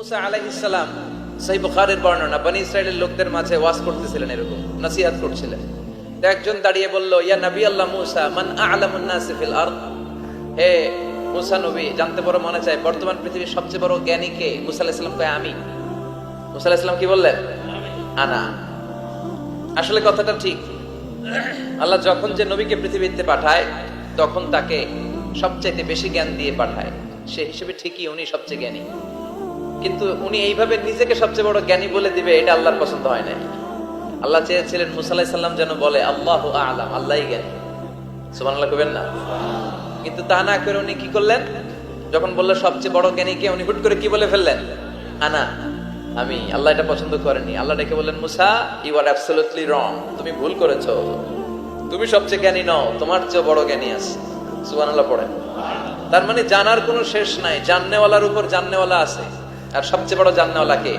মুসা সেই বুখারের বর্ণনা বনি ইসরায়েলের লোকদের মাঝে ওয়াজ করতেছিলেন এরকম নসিহাত করছিলেন। একজন দাঁড়িয়ে বলল ইয়া নবী আল্লাহ মুসা মান আ'লামুন নাস ফিল আরদ? হে মুসা নবী জানতে বড় মনে চায় বর্তমান পৃথিবীর সবচেয়ে বড় জ্ঞানী কে? মুসা আলাইহিস সালাম কয় আমি। মুসা আলাইহিস সালাম কি বললেন? আনা। আসলে কথাটা ঠিক। আল্লাহ যখন যে নবীকে পৃথিবীতে পাঠায় তখন তাকে সবচাইতে বেশি জ্ঞান দিয়ে পাঠায়। সে হিসেবে ঠিকই উনি সবচেয়ে জ্ঞানী। কিন্তু উনি এইভাবে নিজেকে সবচেয়ে বড় জ্ঞানী বলে দিবে, এটা আল্লাহর পছন্দ হয় না আল্লাহ চেয়েছিলেন মুসাল্লাহ সাল্লাম যেন বলে, আল্লাহ আলাম আল্লাহই জ্ঞানী। সুমান আল্লাহ কবেন না? কিন্তু তা না করে উনি কি করলেন? যখন বলল, সবচেয়ে বড় জ্ঞানীকে উনি হুট করে কি বলে ফেললেন? আনা, আমি, আল্লাহ এটা পছন্দ করেনি আল্লাহ ডেকে বললেন, মুসা ইউ আর অ্যাবসলিউটলি রং তুমি ভুল করেছ। তুমি সবচেয়ে জ্ঞানী নও, তোমার চেয়ে বড় জ্ঞানী আছে। সুবহানাল্লাহ পড়েন। তার মানে জানার কোনো শেষ নাই, জাননেওয়ালার উপর জাননেওয়ালা আছে। আর সবচেয়ে বড় জাননেওয়ালা কে?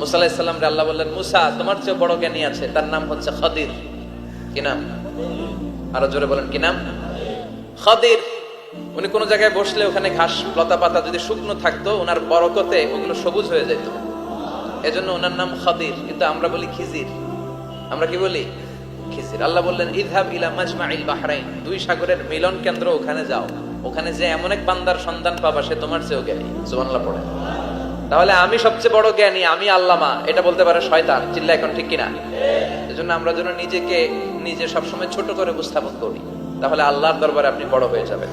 মুসা রে আল্লাহ বললেন, মুসা, তোমার চেয়ে বড় জ্ঞানী আছে, তার নাম হচ্ছে খদির। কি নাম? আরও জোরে বলেন, কি নাম? খদির। উনি কোন জায়গায় বসলে ওখানে ঘাস, লতা পাতা যদি শুকনো থাকতো, ওনার বরকতে ওগুলো সবুজ হয়ে যেত। এজন্য ওনার নাম খদির, কিন্তু আমরা বলি খিজির। আমরা কি বলি? খিজির। আল্লাহ বললেন ইদহাব ইলা মাজমাইল বাহরাইন, দুই সাগরের মিলন কেন্দ্র ওখানে যাও। ওখানে যে এমন এক বান্দার সন্ধান পাবা, সে তোমার চেয়েও জ্ঞানী। সুবহানাল্লাহ পড়ে। তাহলে আমি সবচেয়ে বড় জ্ঞানী, আমি আল্লামা, এটা বলতে পারে শয়তান। চিল্লা এখন ঠিক কিনা? এজন্য আমরা যেন নিজেকে নিজে সবসময় ছোট করে উপস্থাপন করি। তাহলে আল্লাহর দরবারে আপনি বড় হয়ে যাবেন।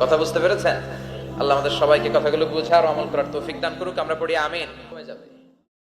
কথা বুঝতে পেরেছেন? আল্লাহ আমাদের সবাইকে কথাগুলো বুঝার ও আমল করার তৌফিক দান করুক। আমরা পড়ি আমিন।